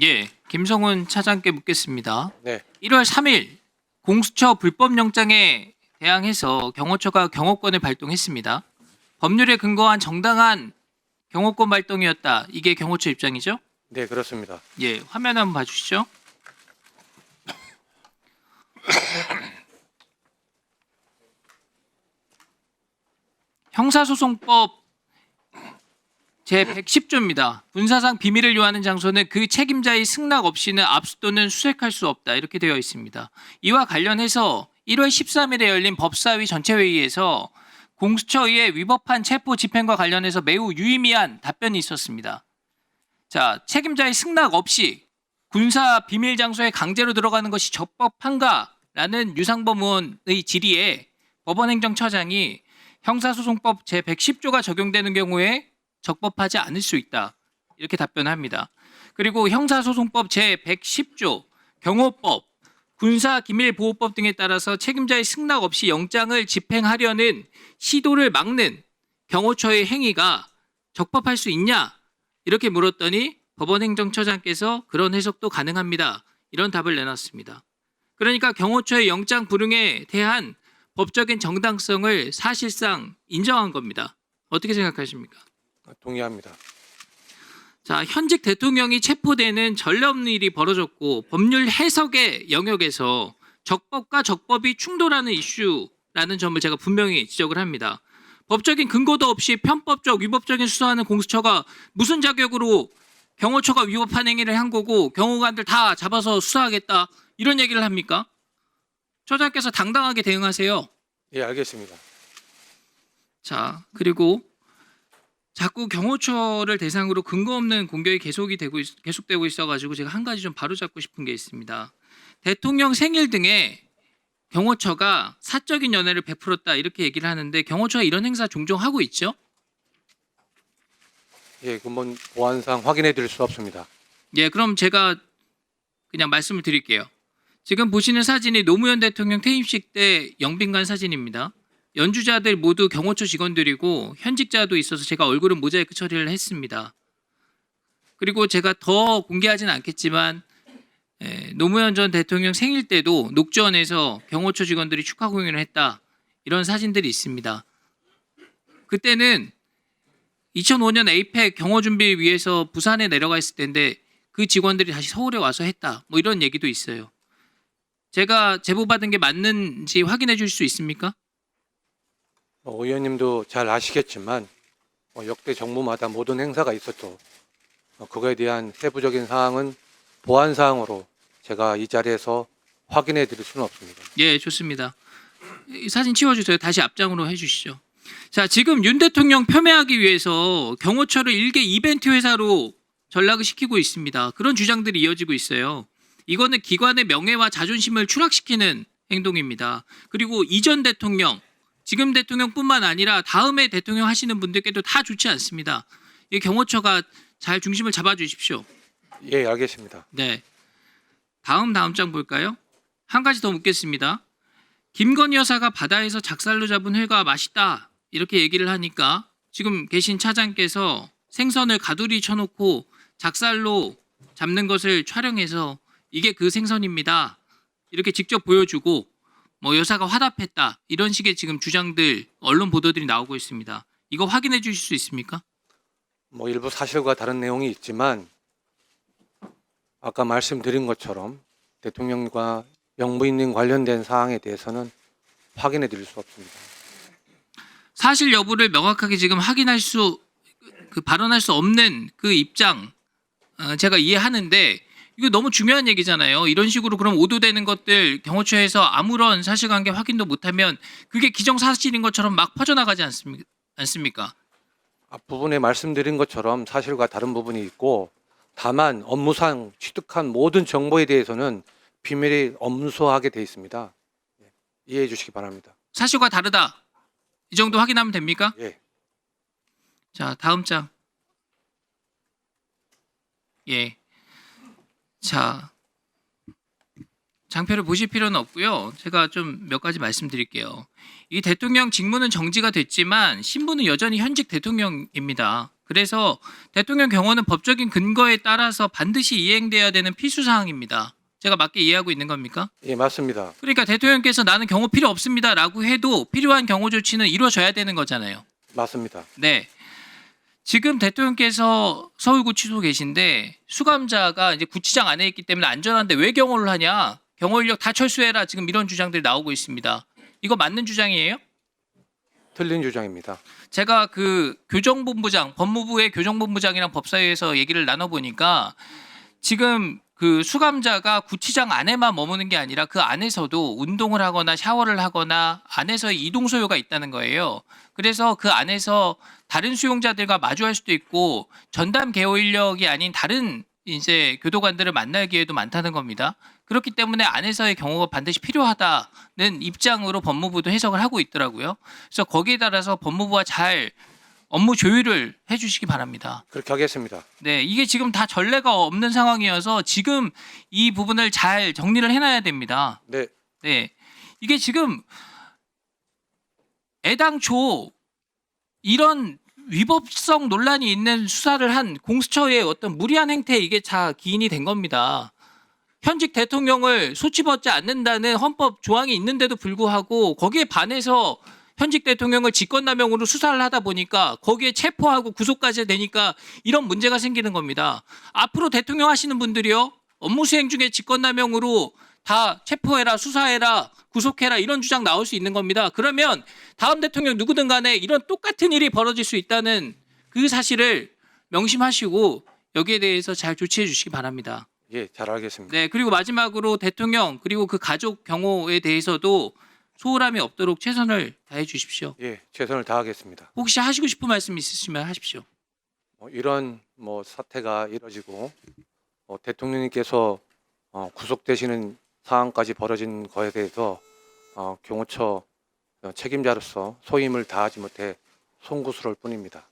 예, 김성훈 차장께 묻겠습니다. 네. 1월 3일 공수처 불법 영장에 대항해서 경호처가 경호권을 발동했습니다. 법률에 근거한 정당한 경호권 발동이었다. 이게 경호처 입장이죠? 네, 그렇습니다. 예, 화면 한번 봐주시죠. 형사소송법 제 110조입니다. 군사상 비밀을 요하는 장소는 그 책임자의 승낙 없이는 압수 또는 수색할 수 없다. 이렇게 되어 있습니다. 이와 관련해서 1월 13일에 열린 법사위 전체 회의에서 공수처의 위법한 체포 집행과 관련해서 매우 유의미한 답변이 있었습니다. 자, 책임자의 승낙 없이 군사 비밀 장소에 강제로 들어가는 것이 적법한가라는 유상범 의원의 질의에 법원행정처장이 형사소송법 제 110조가 적용되는 경우에 적법하지 않을 수 있다. 이렇게 답변합니다. 그리고 형사소송법 제 110조 경호법 군사기밀보호법 등에 따라서 책임자의 승낙 없이 영장을 집행하려는 시도를 막는 경호처의 행위가 적법할 수 있냐 이렇게 물었더니 법원행정처장께서 그런 해석도 가능합니다. 이런 답을 내놨습니다. 그러니까 경호처의 영장 불응에 대한 법적인 정당성을 사실상 인정한 겁니다. 어떻게 생각하십니까? 동의합니다. 자, 현직 대통령이 체포되는 전례 없는 일이 벌어졌고 법률 해석의 영역에서 적법과 적법이 충돌하는 이슈라는 점을 제가 분명히 지적을 합니다. 법적인 근거도 없이 편법적 위법적인 수사하는 공수처가 무슨 자격으로 경호처가 위법한 행위를 한 거고 경호관들 다 잡아서 수사하겠다 이런 얘기를 합니까? 처장께서 당당하게 대응하세요. 예, 알겠습니다. 자, 그리고 자꾸 경호처를 대상으로 근거 없는 공격이 계속이 되고 있- 계속되고 있어가지고 제가 한 가지 좀 바로잡고 싶은 게 있습니다. 대통령 생일 등에 경호처가 사적인 연애를 베풀었다 이렇게 얘기를 하는데 경호처가 이런 행사 종종 하고 있죠. 예, 그건 보안상 확인해 드릴 수 없습니다. 예, 그럼 제가 그냥 말씀을 드릴게요. 지금 보시는 사진이 노무현 대통령 퇴임식 때 영빈관 사진입니다. 연주자들 모두 경호처 직원들이고 현직자도 있어서 제가 얼굴은 모자이크 처리를 했습니다. 그리고 제가 더 공개하진 않겠지만 예, 노무현 전 대통령 생일 때도 녹전에서 경호처 직원들이 축하 공연을 했다. 이런 사진들이 있습니다. 그때는 2005년 에이펙 경호 준비 위해서 부산에 내려가 있을 때인데 그 직원들이 다시 서울에 와서 했다. 뭐 이런 얘기도 있어요. 제가 제보받은 게 맞는지 확인해 줄 수 있습니까? 어, 의원님도 잘 아시겠지만 어, 역대 정부마다 모든 행사가 있었죠. 어, 그거에 대한 세부적인 사항은 보안 사항으로 제가 이 자리에서 확인해 드릴 수는 없습니다. 예, 좋습니다. 이 사진 치워주세요. 다시 앞장으로 해주시죠. 자, 지금 윤 대통령 폄훼하기 위해서 경호처를 일개 이벤트 회사로 전락을 시키고 있습니다. 그런 주장들이 이어지고 있어요. 이거는 기관의 명예와 자존심을 추락시키는 행동입니다. 그리고 이전 대통령, 지금 대통령뿐만 아니라 다음에 대통령 하시는 분들께도 다 좋지 않습니다. 이 경호처가 잘 중심을 잡아주십시오. 예, 알겠습니다. 네. 다음 다음 장 볼까요? 한 가지 더 묻겠습니다. 김건희 여사가 바다에서 작살로 잡은 회가 맛있다 이렇게 얘기를 하니까 지금 계신 차장께서 생선을 가두리 쳐놓고 작살로 잡는 것을 촬영해서 이게 그 생선입니다 이렇게 직접 보여주고 뭐 여사가 화답했다 이런 식의 지금 주장들 언론 보도들이 나오고 있습니다. 이거 확인해 주실 수 있습니까? 뭐 일부 사실과 다른 내용이 있지만 아까 말씀드린 것처럼 대통령과 영부인님 관련된 사항에 대해서는 확인해 드릴 수 없습니다. 사실 여부를 명확하게 지금 확인할 수, 그 발언할 수 없는 그 입장, 어, 제가 이해하는데 이거 너무 중요한 얘기잖아요. 이런 식으로 그럼 오도되는 것들 경호처에서 아무런 사실관계 확인도 못하면 그게 기정사실인 것처럼 막 퍼져나가지 않습니까? 않습니까? 앞부분에 말씀드린 것처럼 사실과 다른 부분이 있고 다만 업무상 취득한 모든 정보에 대해서는 비밀이 엄수하게 돼 있습니다. 예, 이해해 주시기 바랍니다. 사실과 다르다. 이 정도 확인하면 됩니까? 예. 자, 다음 장. 예. 자. 장표를 보실 필요는 없고요. 제가 좀 몇 가지 말씀드릴게요. 이 대통령 직무는 정지가 됐지만 신분은 여전히 현직 대통령입니다. 그래서 대통령 경호는 법적인 근거에 따라서 반드시 이행돼야 되는 필수 사항입니다. 제가 맞게 이해하고 있는 겁니까? 예, 맞습니다. 그러니까 대통령께서 나는 경호 필요 없습니다라고 해도 필요한 경호 조치는 이루어져야 되는 거잖아요. 맞습니다. 네. 지금 대통령께서 서울구치소 계신데 수감자가 이제 구치장 안에 있기 때문에 안전한데 왜 경호를 하냐? 경호 인력 다 철수해라. 지금 이런 주장들이 나오고 있습니다. 이거 맞는 주장이에요? 틀린 주장입니다. 제가 그 교정본부장, 법무부의 교정본부장이랑 법사위에서 얘기를 나눠보니까 지금 그 수감자가 구치장 안에만 머무는 게 아니라 그 안에서도 운동을 하거나 샤워를 하거나 안에서 이동 소요가 있다는 거예요. 그래서 그 안에서 다른 수용자들과 마주할 수도 있고 전담 개호 인력이 아닌 다른 이제 교도관들을 만날 기회도 많다는 겁니다. 그렇기 때문에 안에서의 경호가 반드시 필요하다는 입장으로 법무부도 해석을 하고 있더라고요. 그래서 거기에 따라서 법무부와 잘 업무 조율을 해주시기 바랍니다. 그렇게 하겠습니다. 네, 이게 지금 다 전례가 없는 상황이어서 지금 이 부분을 잘 정리를 해놔야 됩니다. 네, 네, 이게 지금 애당초 이런 위법성 논란이 있는 수사를 한 공수처의 어떤 무리한 행태에 이게 다 기인이 된 겁니다. 현직 대통령을 소치받지 않는다는 헌법 조항이 있는데도 불구하고 거기에 반해서 현직 대통령을 직권남용으로 수사를 하다 보니까 거기에 체포하고 구속까지 되니까 이런 문제가 생기는 겁니다. 앞으로 대통령 하시는 분들이요 업무 수행 중에 직권남용으로 다 체포해라 수사해라 구속해라 이런 주장 나올 수 있는 겁니다. 그러면 다음 대통령 누구든 간에 이런 똑같은 일이 벌어질 수 있다는 그 사실을 명심하시고 여기에 대해서 잘 조치해 주시기 바랍니다. 예, 잘 알겠습니다. 네, 그리고 마지막으로 대통령 그리고 그 가족 경호에 대해서도 소홀함이 없도록 최선을 다해 주십시오. 예, 최선을 다하겠습니다. 혹시 하시고 싶은 말씀 있으시면 하십시오. 어, 이런 뭐 사태가 이뤄지고 어, 대통령님께서 어, 구속되시는 상황까지 벌어진 거에 대해서 어, 경호처 어, 책임자로서 소임을 다하지 못해 송구스러울 뿐입니다.